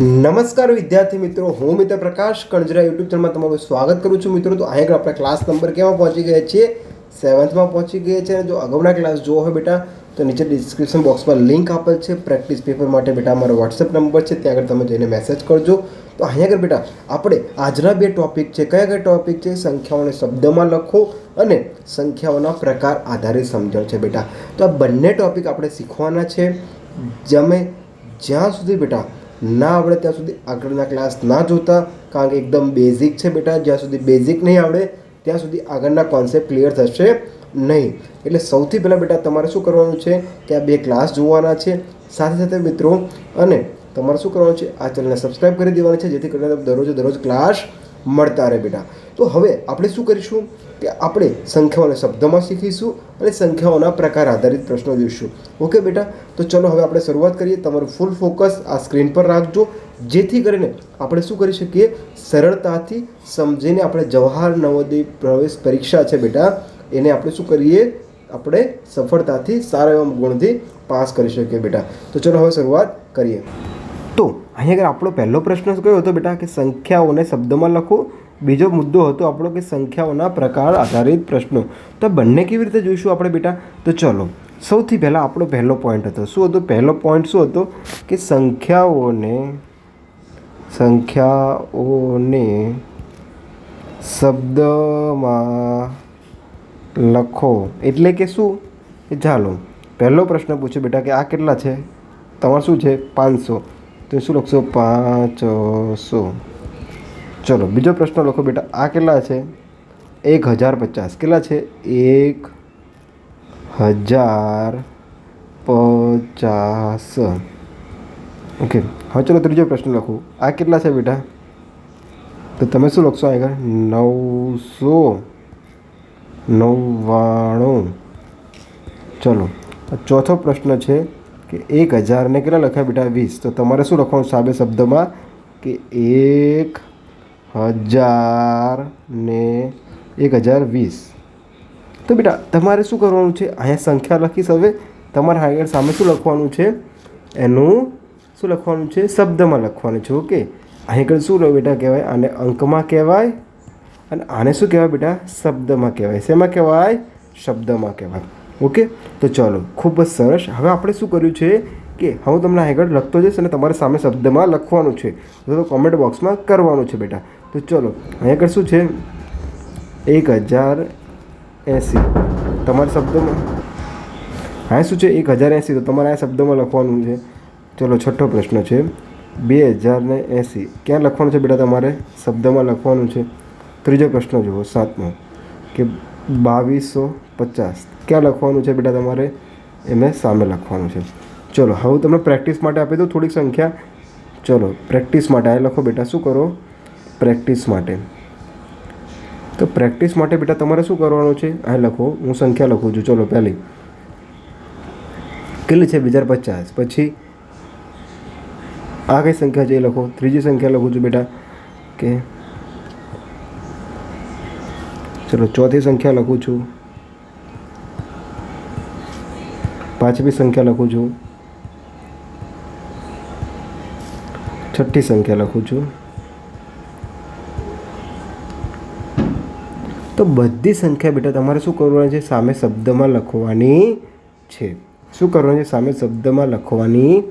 નમસ્કાર વિદ્યાર્થી મિત્રો, હું મિત્ર પ્રકાશ કણજરા યુટ્યુબ ચેનલમાં તમારું સ્વાગત કરું છું. મિત્રો, તો અહીંયા આપણે ક્લાસ નંબર કેમાં પહોંચી ગયા છીએ સેવન્થમાં પહોંચી ગયા છે અને જો અગાઉના ક્લાસ જોવો હોય બેટા, તો નીચે ડિસ્ક્રિપ્શન બોક્સમાં લિંક આપેલ છે. પ્રેક્ટિસ પેપર માટે બેટા, અમારો વોટ્સએપ નંબર છે. ત્યાં આગળ તમે જઈને મેસેજ કરજો. તો અહીંયા આગળ બેટા, આપણે આજના બે ટોપિક છે. કયા કયા ટોપિક છે? સંખ્યાઓને શબ્દમાં લખો અને સંખ્યાઓના પ્રકાર આધારિત સમજણ છે બેટા. તો આ બંને ટોપિક આપણે શીખવાના છે. જમે જ્યાં સુધી બેટા ના આવડે ત્યાં સુધી આગળના ક્લાસ ના જોતા, કારણ કે એકદમ બેઝિક છે બેટા, જ્યાં સુધી બેઝિક નહીં આવડે, ત્યાં સુધી આગળના કોન્સેપ્ટ ક્લિયર થશે નહીં. એટલે સૌથી પહેલાં બેટા તમારે શું કરવાનું છે કે આ બે ક્લાસ જોવાના છે, સાથે સાથે મિત્રો, અને તમારે શું કરવાનું છે, આ ચેનલને સબસ્ક્રાઈબ કરી દેવાની છે, જેથી કરીને દરરોજ દરરોજ ક્લાસ મળતા રહે બેટા. તો હવે આપણે શું કરીશું? કે આપણે સંખ્યાઓને શબ્દમાં શીખીશું અને સંખ્યાઓના પ્રકાર આધારિત પ્રશ્નો જોઈશું. ઓકે બેટા, તો ચલો હવે આપણે શરૂઆત કરીએ. તમારું ફૂલ ફોકસ આ સ્ક્રીન પર રાખજો. જેથી કરીને આપણે શું કરી શકીએ? સરળતાથી સમજીને આપણે જવાહર નવોદય પ્રવેશ પરીક્ષા છે બેટા, એને આપણે શું કરીએ? આપણે સફળતાથી સારા એવા ગુણથી પાસ કરી શકીએ બેટા. તો ચલો હવે શરૂઆત કરીએ. તો અહીંયા આગળ આપણો પહેલો પ્રશ્ન કયો હતો બેટા? કે સંખ્યાઓને શબ્દમાં લખો. બીજો મુદ્દો હતો આપણો કે સંખ્યાઓના પ્રકાર આધારિત પ્રશ્નો. તો બંને કેવી રીતે જોઈશું આપણે બેટા? તો ચલો, સૌથી પહેલાં આપણો પહેલો પોઈન્ટ હતો. શું હતો? પહેલો પોઈન્ટ શું હતો? કે સંખ્યાઓને સંખ્યાઓને શબ્દમાં લખો. એટલે કે શું? કે ચાલો, પહેલો પ્રશ્ન પૂછ્યો બેટા કે આ કેટલા છે? તમારે શું છે? પાંચસો. તો શું લખશો? પાંચસો. ચલો, બીજો પ્રશ્ન લખો બેટા. આ કેટલા છે? એક હજાર પચાસ. કેટલા છે? એક હજાર પચાસ. ઓકે, હવે ચલો ત્રીજો પ્રશ્ન લખું. આ કેટલા છે બેટા? તો તમે શું લખશો આગળ? નવસો નવ્વાણું. ચલો ચોથો પ્રશ્ન છે કે એક હજારને કેટલા લખાય બેટા? વીસ. તો તમારે શું લખવાનું સાબે શબ્દમાં કે એક હજાર ને એક હજાર વીસ. તો બેટા, તમારે શું કરવાનું છે? અહીંયા સંખ્યા લખીશ હવે. તમારે આગળ સામે શું લખવાનું છે? એનું શું લખવાનું છે? શબ્દમાં લખવાનું છે, ઓકે? અહીં આગળ શું બેટા કહેવાય? આને અંકમાં કહેવાય અને આને શું કહેવાય બેટા? શબ્દમાં કહેવાય. શેમાં કહેવાય? શબ્દમાં કહેવાય. ઓકે? તો ચલો, ખૂબ જ સરસ. હવે આપણે શું કર્યું છે? કે હું તમને આગળ લખતો જઈશ અને તમારે સામે શબ્દમાં લખવાનું છે. તો કોમેન્ટ બોક્સમાં કરવાનું છે બેટા. તો ચલો અહીં આગળ શું છે? એક હજાર એંસી. તમારા શબ્દમાં હા, શું છે? એક હજાર એંસી. તો તમારે આ શબ્દમાં લખવાનું છે. ચલો, છઠ્ઠો પ્રશ્ન છે. બે હજાર ને એંસી. ક્યાં લખવાનું છે બેટા તમારે? શબ્દમાં લખવાનું છે. ત્રીજો પ્રશ્ન જુઓ, સાતમો. કે બાવીસો પચાસ. ક્યાં લખવાનું છે બેટા તમારે? એમને સામે લખવાનું છે. ચલો, હવે તમને પ્રેક્ટિસ માટે આપી દઉં થોડીક સંખ્યા. ચલો, પ્રેક્ટિસ માટે આ લખો બેટા, શું કરો? પ્રેક્ટિસ માટે. તો પ્રેક્ટિસ માટે બેટા તમારે શું કરવાનું છે? આ લખો, હું સંખ્યા લખું છું. ચલો, પહેલી. કેટલી છે? બે હજાર પચાસ. પછી આ કઈ સંખ્યા છે એ લખો. ત્રીજી સંખ્યા લખું છું બેટા કે ચલો, ચોથી સંખ્યા લખું છું. પાંચમી સંખ્યા લખું છું. છઠ્ઠી સંખ્યા લખું છું. તો બધી સંખ્યા બેટા તમારે શું કરવાની છે? સામે શબ્દમાં લખવાની છે. શું કરવાનું છે? સામે શબ્દમાં લખવાની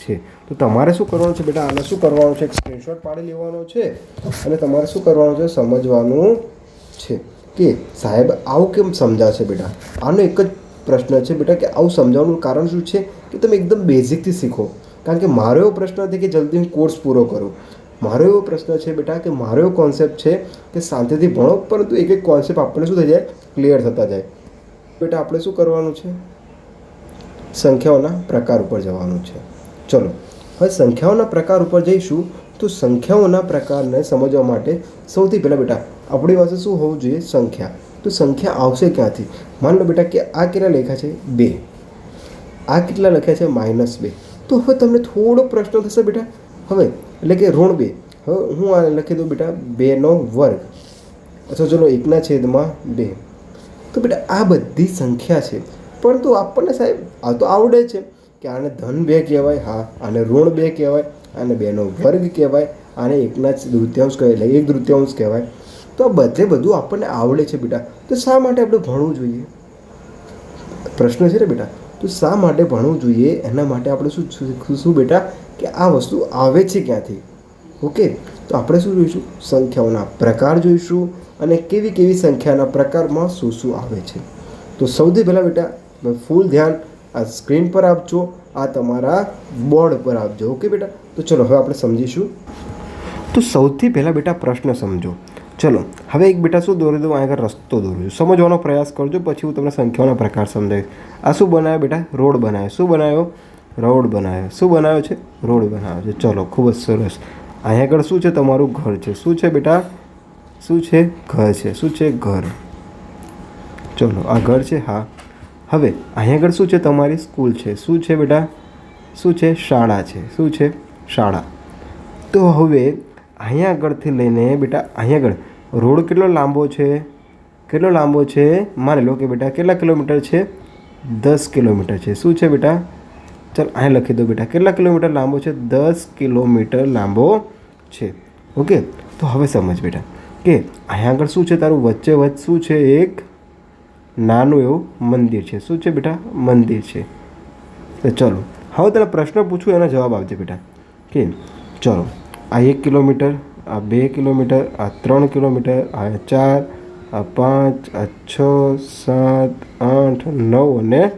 છે. તો તમારે શું કરવાનું છે બેટા? આને શું કરવાનું છે? એક સ્ક્રીનશોટ પાડી લેવાનો છે અને તમારે શું કરવાનું છે? સમજવાનું છે કે સાહેબ, આવું કેમ સમજાવશે બેટા? આનો એક જ પ્રશ્ન છે બેટા કે આવું સમજાવવાનું કારણ શું છે? કે તમે એકદમ બેઝિકથી શીખો. કારણ કે મારો એવો પ્રશ્ન નથી કે જલ્દી હું કોર્સ પૂરો કરું. મારો એવો પ્રશ્ન છે બેટા કે મારો એવો કોન્સેપ્ટ છે કે શાંતિથી ભણો, પરંતુ એક એક કોન્સેપ્ટ આપણને શું થઈ જાય? ક્લિયર થતા જાય. બેટા, આપણે શું કરવાનું છે? સંખ્યાઓના પ્રકાર ઉપર જવાનું છે. ચલો, હવે સંખ્યાઓના પ્રકાર ઉપર જઈશું. તો સંખ્યાઓના પ્રકારને સમજવા માટે સૌથી પહેલાં બેટા, આપણી પાસે શું હોવું જોઈએ? સંખ્યા. તો સંખ્યા આવશે ક્યાંથી? માન લો બેટા કે આ કેટલા લખ્યા છે? બે. આ કેટલા લખ્યા છે? માઇનસ બે. તો હવે તમને થોડો પ્રશ્ન થશે બેટા. હવે, એટલે કે ઋણ બે. હવે હું આને લખી દઉં બેટા બેનો વર્ગ. અથવા ચલો એકના છેદમાં બે. તો બેટા, આ બધી સંખ્યા છે. પરંતુ આપણને સાહેબ, આ તો આવડે છે કે આને ધન બે કહેવાય, હા, આને ઋણ બે કહેવાય, આને બેનો વર્ગ કહેવાય, આને એકના દૃત્યાંશ કહેવાય, એટલે એક દૃત્યાંશ કહેવાય. તો આ બધે બધું આપણને આવડે છે બેટા. તો શા માટે આપણે ભણવું જોઈએ? પ્રશ્ન છે ને બેટા? તો શા માટે ભણવું જોઈએ? એના માટે આપણે શું શું શું બેટા? કે આ વસ્તુ આવે છે ક્યાંથી? ઓકે? તો આપણે શું જોઈશું? સંખ્યાઓના પ્રકાર જોઈશું અને કેવી કેવી સંખ્યાના પ્રકારમાં શું શું આવે છે. તો સૌથી પહેલાં બેટા ફૂલ ધ્યાન આ સ્ક્રીન પર આપજો, આ તમારા બોર્ડ પર આપજો. ઓકે બેટા? તો ચલો, હવે આપણે સમજીશું. તો સૌથી પહેલાં બેટા પ્રશ્ન સમજો. ચલો, હવે એક બેટા શું દોરી દઉં આગળ રસ્તો દોરું છું સમજવાનો પ્રયાસ કરજો, પછી હું તમને સંખ્યાઓના પ્રકાર સમજાવીશ. આ શું બનાવ્યો બેટા? રોડ બનાવ્યો. શું બનાવ્યો? રોડ બનાવ્યો. શું બનાવ્યો છે? રોડ બનાવ્યો છે. ચલો, ખૂબ જ સરસ. અહીંયા આગળ શું છે? તમારું ઘર છે. શું છે બેટા? શું છે? ઘર છે. શું છે? ઘર. ચલો, આ ઘર છે? હા. હવે, અહીંયા આગળ શું છે? તમારી સ્કૂલ છે. શું છે બેટા? શું છે? શાળા છે. શું છે? શાળા. તો હવે, અહીંયા આગળથી લઈને બેટા, અહીંયા આગળ. રોડ કેટલો લાંબો છે? કેટલો લાંબો છે? માની લો કે બેટા કેટલા કિલોમીટર છે? દસ કિલોમીટર છે. શું છે બેટા? ચાલ અહીં લખી દો બેટા. કેટલા કિલોમીટર લાંબો છે? દસ કિલોમીટર લાંબો છે. ઓકે? તો હવે સમજ બેટા. કે અહીંયા આગળ શું છે તારું? વચ્ચે વચ્ચે શું છે? એક નાનું એવું મંદિર છે. શું છે બેટા? મંદિર છે. તો ચલો, હવે તને પ્રશ્ન પૂછું, એનો જવાબ આપજે બેટા. કે ચલો, આ એક કિલોમીટર આ બે કિલોમીટર, આ ત્રણ કિલોમીટર, આ ચાર, આ પાંચ, આ છ, સાત, આઠ, નવ અને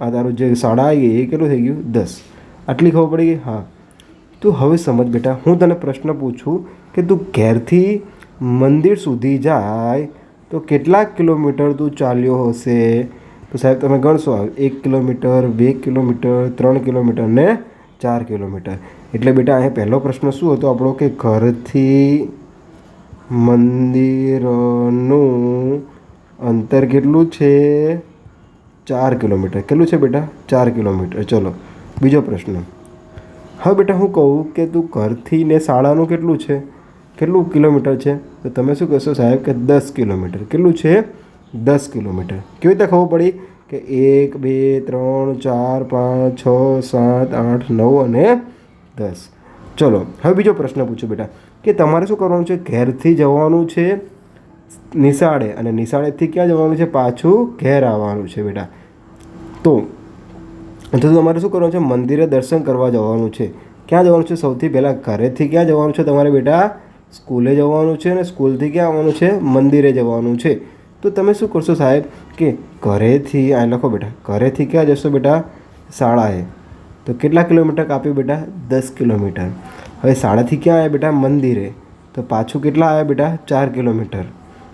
આ તારું જે શાળા આવી ગઈ એ કેટલું થઈ ગયું? દસ. આટલી ખબર પડી ગઈ? હા. તું હવે સમજ બેટા, હું તને પ્રશ્ન પૂછું કે તું ઘેરથી મંદિર સુધી જાય તો કેટલા કિલોમીટર તું ચાલ્યો હશે? તો સાહેબ તમે ગણશો, એક કિલોમીટર, બે કિલોમીટર, ત્રણ કિલોમીટર ને ચાર કિલોમીટર. એટલે બેટા, અહીંયા પહેલો પ્રશ્ન શું હતો આપણો? કે ઘરથી મંદિરનું અંતર કેટલું છે? ચાર કિલોમીટર. કેટલું છે બેટા? ચાર કિલોમીટર. ચલો, બીજો પ્રશ્ન. હા બેટા, હું કહું કે તું ઘરથી ને શાળાનું કેટલું છે? કેટલું કિલોમીટર છે? તો તમે શું કહેશો સાહેબ કે દસ કિલોમીટર. કેટલું છે? દસ કિલોમીટર. કેવી રીતે ખબર પડી? કે એક, બે, ત્રણ, ચાર, પાંચ, છ, સાત, આઠ, નવ અને દસ. ચલો, હવે બીજો પ્રશ્ન પૂછો બેટા. કે તમારે શું કરવાનું છે? ઘેરથી જવાનું છે નિશાળે અને નિશાળેથી ક્યાં જવાનું છે? પાછું ઘેર આવવાનું છે બેટા. તો તો તમારે શું કરવાનું છે? મંદિરે દર્શન કરવા જવાનું છે. ક્યાં જવાનું છે? સૌથી પહેલાં ઘરેથી ક્યાં જવાનું છે? તમારે બેટા, સ્કૂલે જવાનું છે અને સ્કૂલથી ક્યાં આવવાનું છે? મંદિરે જવાનું છે. તો તમે શું કરશો સાહેબ કે ઘરેથી, આ લખો બેટા, ઘરેથી ક્યાં જશો બેટા? શાળાએ. તો કેટલા કિલોમીટર કાપ્યું બેટા? દસ કિલોમીટર. હવે શાળાથી ક્યાં આવ્યા બેટા? મંદિરે. તો પાછું કેટલા આવ્યા બેટા? ચાર કિલોમીટર.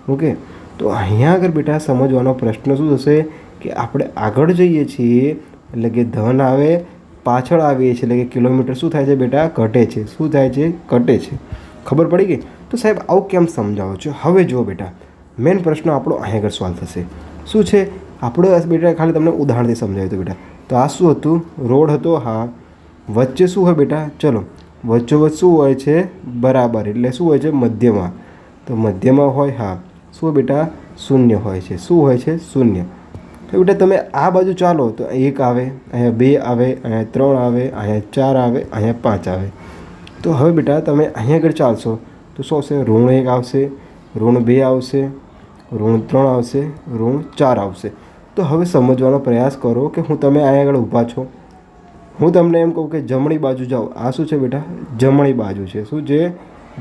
ઓકે? તો અહીંયા આગળ બેટા સમજવાનો પ્રશ્ન શું થશે કે આપણે આગળ જઈએ છીએ, એટલે કે ધન આવે, પાછળ આવીએ છીએ, એટલે કે કિલોમીટર શું થાય છે બેટા? ઘટે છે. શું થાય છે? ઘટે છે. ખબર પડી ગઈ? તો સાહેબ આવું કેમ સમજાવો છો? હવે જુઓ બેટા. મેઇન પ્રશ્ન આપણો અહીંયા આગળ સોલ્વ થશે. શું છે? આપણે બેટા ખાલી તમને ઉદાહરણથી સમજાવ્યું હતું બેટા. તો આ શું હતું? રોડ હતો? હા. વચ્ચે શું હોય બેટા? ચલો. વચ્ચોવચ્ચ શું હોય છે? બરાબર. એટલે શું હોય છે? મધ્યમાં. તો મધ્યમાં હોય? હા. શું બેટા? શૂન્ય હોય છે. શું હોય છે? શૂન્ય. તો બેટા તમે આ બાજુ ચાલો. તો એક આવે, અહીંયા બે આવે, અહીંયા ત્રણ આવે, અહીંયા ચાર આવે, અહીંયા પાંચ આવે. તો હવે બેટા તમે અહીંયા આગળ ચાલશો. તો શું આવશે ઋણ એક આવશે. ઋણ બે આવશે. ઋણ ત્રણ આવશે, ઋણ ચાર આવશે. તો હવે સમજવાનો પ્રયાસ કરો કે હું તમે અહીંયા આગળ ઊભા છો. હું તમને એમ કહું કે જમણી બાજુ જાઓ. આ શું છે બેટા? જમણી બાજુ છે. શું છે?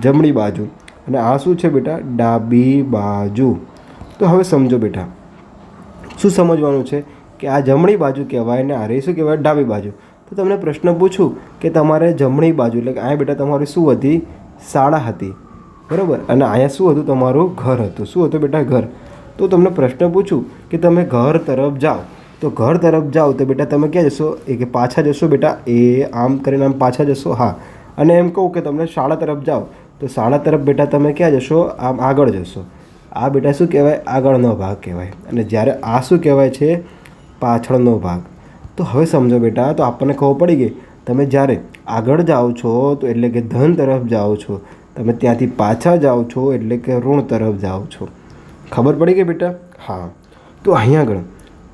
જમણી બાજુ. અને આ શું છે બેટા? ડાબી બાજુ. તો હવે સમજો બેટા. શું સમજવાનું છે? કે આ જમણી બાજુ કહેવાય ને આ રે શું કહેવાય? ડાબી બાજુ. તો તમને પ્રશ્ન પૂછું કે તમારે જમણી બાજુ એટલે કે અહીંયા બેટા તમારી શું હતી? શાળા હતી. બરાબર? અને અહીંયા શું હતું? તમારું ઘર હતું. શું હતું બેટા ઘર? તો તમને પ્રશ્ન પૂછું કે તમે ઘર તરફ જાઓ. તો ઘર તરફ જાઓ તો બેટા તમે ક્યાં જશો? એ કે પાછા જશો બેટા? એ આમ કરીને આમ પાછા જશો? હા. અને એમ કહું કે તમને શાળા તરફ જાઓ. તો શાળા તરફ બેટા તમે ક્યાં જશો? આમ આગળ જશો. આ બેટા શું કહેવાય? આગળનો ભાગ કહેવાય. અને જ્યારે આ શું કહેવાય છે? પાછળનો ભાગ. તો હવે સમજો બેટા, તો આપણને ખબર પડી ગઈ. તમે જ્યારે આગળ જાઓ છો, તો એટલે કે ધન તરફ જાઓ છો. તમે ત્યાંથી પાછા જાઓ છો એટલે કે ઋણ તરફ જાઓ છો. ખબર પડી ગઈ બેટા? હા. તો અહીંયા આગળ.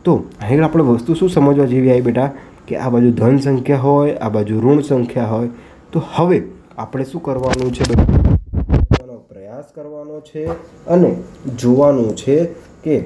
તો અહીંયા આગળ આપણે વસ્તુ શું સમજવા જેવી આવી બેટા? કે આ બાજુ ધન સંખ્યા હોય, આ બાજુ ઋણ સંખ્યા હોય. તો હવે આપણે શું કરવાનું છે બધું પ્રયાસ કરવાનો છે અને જોવાનું છે કે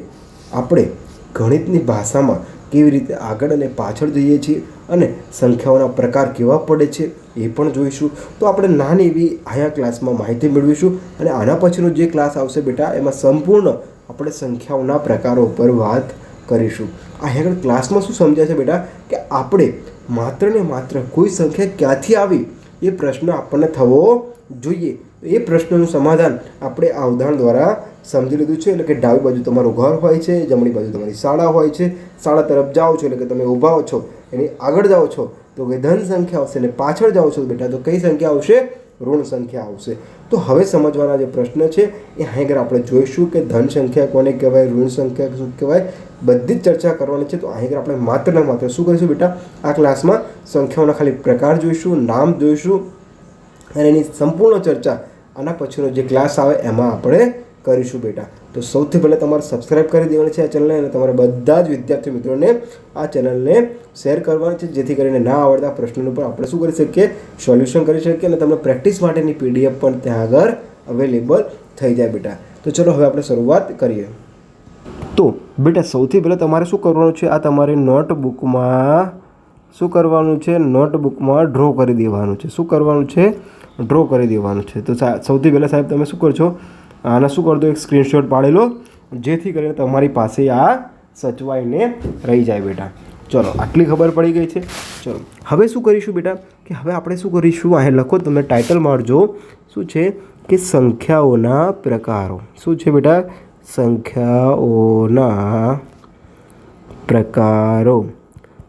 આપણે ગણિતની ભાષામાં કેવી રીતે આગળ અને પાછળ જઈએ છીએ અને સંખ્યાઓના પ્રકાર કેવા પડે છે. એ પણ જોઈશું. તો આપણે નાની એવી આયા ક્લાસમાં માહિતી મેળવીશું અને આના પછીનો જે ક્લાસ આવશે બેટા, એમાં સંપૂર્ણ આપણે સંખ્યાઓના પ્રકારો ઉપર વાત કરીશું. આ આગળ ક્લાસમાં શું સમજાય છે બેટા? કે આપણે માત્ર ને માત્ર કોઈ સંખ્યા ક્યાંથી આવી? એ પ્રશ્ન આપણને થવો જોઈએ. એ પ્રશ્નનું સમાધાન આપણે આ ઉદાહરણ દ્વારા સમજી લીધું છે. એટલે કે ડાબી બાજુ તમારું ઘર હોય છે, જમણી બાજુ તમારી શાળા હોય છે. શાળા તરફ જાઓ છો એટલે કે તમે ઊભા છો. એની આગળ જાઓ છો. તો કે ધન સંખ્યા આવશે અને પાછળ જાઓ છો બેટા, તો કઈ સંખ્યા આવશે? ઋણ સંખ્યા આવશે. તો હવે સમજવાના જે પ્રશ્ન છે, એ અહીં આપણે જોઈશું કે ધન સંખ્યા કોને કહેવાય, ઋણ સંખ્યા શું કહેવાય, બધી જ ચર્ચા કરવાની છે. તો અહીં આપણે માત્ર ને માત્ર શું કરીશું બેટા? આ ક્લાસમાં સંખ્યાઓના ખાલી પ્રકાર જોઈશું, નામ જોઈશું અને એની સંપૂર્ણ ચર્ચા આના પછીનો જે ક્લાસ આવે એમાં આપણે કરીશું બેટા. તો સૌથી પહેલાં તમારે સબસ્ક્રાઈબ કરી દેવાની છે આ ચેનલને અને તમારે બધા જ વિદ્યાર્થી મિત્રોને આ ચેનલને શેર કરવાની છે, જેથી કરીને ના આવડતા પ્રશ્નોનું પણ આપણે શું કરી શકીએ? સોલ્યુશન કરી શકીએ અને તમને પ્રેક્ટિસ માટેની પીડીએફ પણ ત્યાં આગળ અવેલેબલ થઈ જાય બેટા. તો ચલો હવે આપણે શરૂઆત કરીએ. તો બેટા સૌથી પહેલાં તમારે શું કરવાનું છે? આ તમારી નોટબુકમાં શું કરવાનું છે? નોટબુકમાં ડ્રો કરી દેવાનું છે. શું કરવાનું છે? ડ્રો કરી દેવાનું છે. તો સૌથી પહેલાં સાહેબ તમે શું કરશો આના શું કરતો એક સ્ક્રીનશોટ પાડેલો જેથી કરીને તમારી પાસે આ સચવાઈને રહી જાય બેટા. ચલો, આટલી ખબર પડી ગઈ છે. ચલો, હવે શું કરીશું બેટા? કે હવે આપણે શું કરીશું? અહીં લખો, તમે ટાઇટલ મારજો. શું છે? કે સંખ્યાઓના પ્રકારો. શું છે બેટા? સંખ્યાઓના પ્રકારો.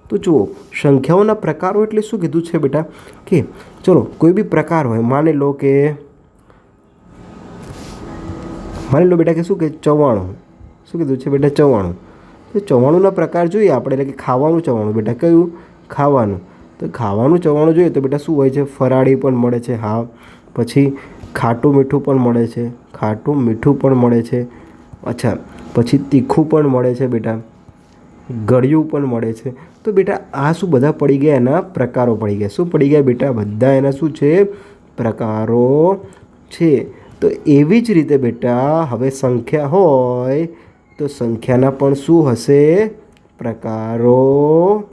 તો જુઓ, સંખ્યાઓના પ્રકારો એટલે શું કીધું છે બેટા? કે, ચલો, કોઈ બી પ્રકાર હોય, માની લો કે માની લો બેટા કે શું કે ચવાણું? શું કીધું છે બેટા ચવાણું? તો ચવાણુંના પ્રકાર જોઈએ આપણે, એટલે કે ખાવાનું ચવાણું. બેટા કયું? ખાવાનું. તો ખાવાનું ચવાણું જોઈએ તો બેટા શું હોય છે? ફરાળી પણ મળે છે, હા. પછી ખાટું મીઠું પણ મળે છે, ખાટું મીઠું પણ મળે છે. અચ્છા, પછી તીખું પણ મળે છે બેટા. ગળ્યું પણ મળે છે. તો બેટા આ શું બધા પડી ગયા એના પ્રકારો પડી ગયા. શું પડી ગયા બેટા? બધા એના શું છે? પ્રકારો છે. તો એવી જ રીતે બેટા, હવે સંખ્યા હોય તો સંખ્યાના પણ શું હશે? પ્રકારો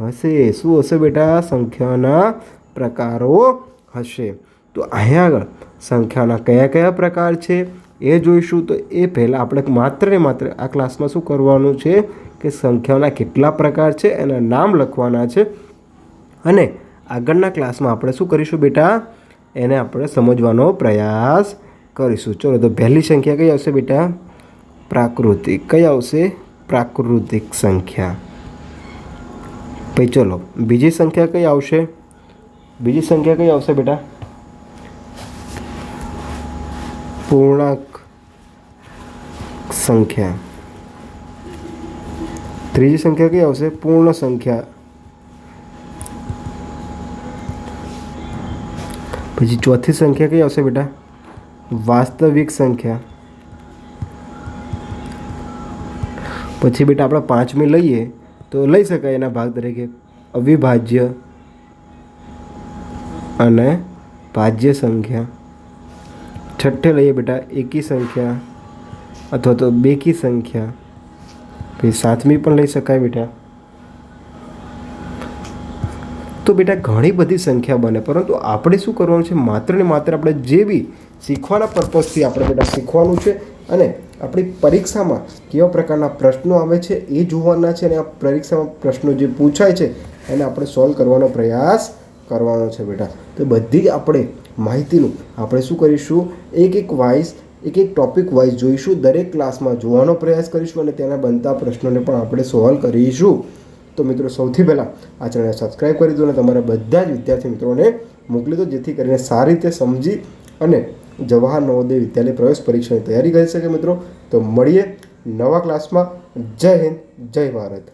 હશે. શું હશે બેટા? સંખ્યાના પ્રકારો હશે. તો અહીંયા આગળ સંખ્યાના કયા કયા પ્રકાર છે એ જોઈશું. તો એ પહેલાં આપણે માત્ર ને માત્ર આ ક્લાસમાં શું કરવાનું છે કે સંખ્યાના કેટલા પ્રકાર છે, એના નામ લખવાના છે. અને આગળના ક્લાસમાં આપણે શું કરીશું બેટા? એને આપણે સમજવાનો પ્રયાસ કરીશું. ચલો, તો પહેલી સંખ્યા કઈ આવશે બેટા? પ્રાકૃતિક. કઈ આવશે? પ્રાકૃતિક સંખ્યા. પછી ચલો, બીજી સંખ્યા કઈ આવશે? બીજી સંખ્યા કઈ આવશે બેટા? પૂર્ણાંક સંખ્યા. ત્રીજી સંખ્યા કઈ આવશે? પૂર્ણ સંખ્યા. પછી ચોથી સંખ્યા કઈ આવશે બેટા વાસ્તવિક સંખ્યા પછી બેટા આપણે પાંચમી લઈએ તો લઈ શકાય એના ભાગ તરીકે અવિભાજ્ય અને ભાજ્ય સંખ્યા છઠ્ઠે લઈએ બેટા એકી સંખ્યા અથવા તો બેકી સંખ્યા પછી સાતમી પણ લઈ શકાય બેટા તો બેટા ઘણી બધી સંખ્યા બને, પરંતુ આપણે શું કરવાનું છે? માત્ર ને માત્ર આપણે જે બી શીખવાના પર્પઝથી આપણે બેટા શીખવાનું છે અને આપણી પરીક્ષામાં કેવા પ્રકારના પ્રશ્નો આવે છે એ જોવાના છે અને આ પરીક્ષામાં પ્રશ્નો જે પૂછાય છે એને આપણે સોલ્વ કરવાનો પ્રયાસ કરવાનો છે બેટા. તો બધી આપણે માહિતીનું આપણે શું કરીશું? એક એક વાઇઝ એક એક ટોપિક વાઇઝ જોઈશું. દરેક ક્લાસમાં જોવાનો પ્રયાસ કરીશું અને તેના બનતા પ્રશ્નોને પણ આપણે સોલ્વ કરીશું. તો મિત્રો સૌથી પહેલાં આ ચેનલને સબસ્ક્રાઈબ કરી દો અને તમારા બધા જ વિદ્યાર્થી મિત્રોને મોકલી દો, જેથી કરીને સારી રીતે સમજી અને જવાહર નવોદય વિદ્યાલય પ્રવેશ પરીક્ષાની તૈયારી કરી શકે મિત્રો. તો મળીએ નવા ક્લાસમાં જય હિન્દ, જય ભારત.